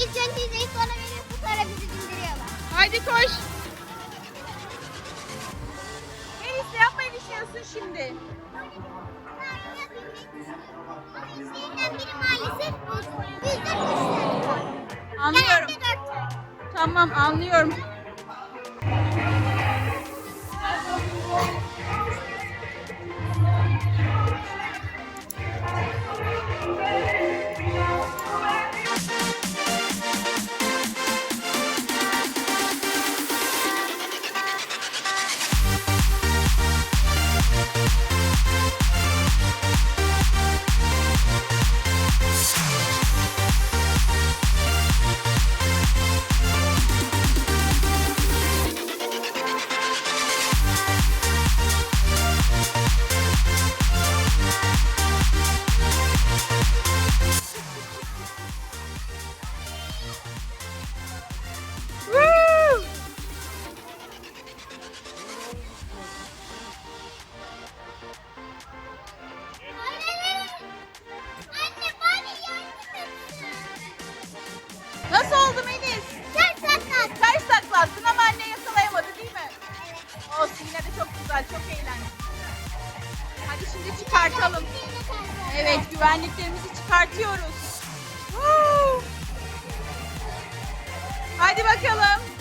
ilk önce izleyip bana veriyorsun sonra bizi bindiriyorlar. Haydi koş. Melis yapmayı düşünüyorsun şimdi. Anlıyorum. Tamam anlıyorum. Güzel, çok eğlenceli. Hadi şimdi çıkartalım. Evet, güvenliklerimizi çıkartıyoruz. Hadi bakalım.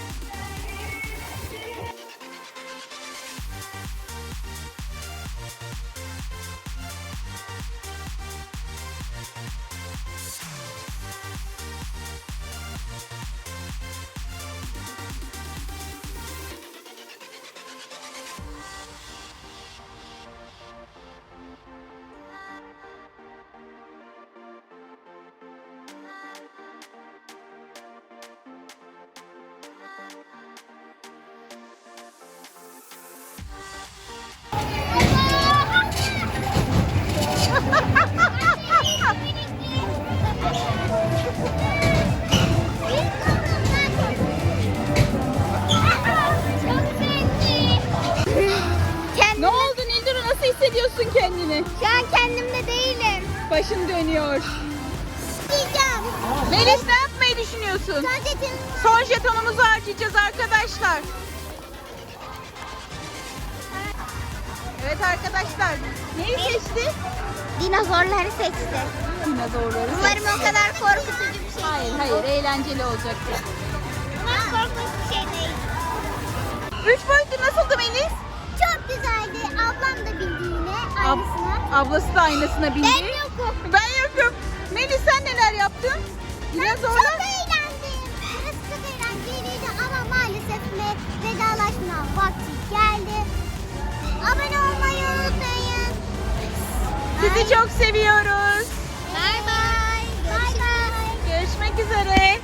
Hissediyorsun kendini? Şu an kendimde değilim. Başın dönüyor. Diyeceğim. Melis ne yapmayı düşünüyorsun? Sadece Son jetonumuzu harcayacağız arkadaşlar. Evet arkadaşlar. Neyi seçti? dinozorları seçti. Dinozorları Umarım o kadar korkutucu bir şey Hayır değil. hayır eğlenceli olacaktı. Umarım korkunç bir şey değil. Üç boyutlu Ab- aynısına. ablası da aynasına bindi. Ben yokum. Ben yokum. Melis sen neler yaptın? Ben Dinozorlar. çok eğlendim. Burası çok eğlenceliydi ama maalesef ve vedalaşma vakti geldi. Abone olmayı unutmayın. Sizi çok seviyoruz. Bay bay. Bay bay. Görüşmek üzere.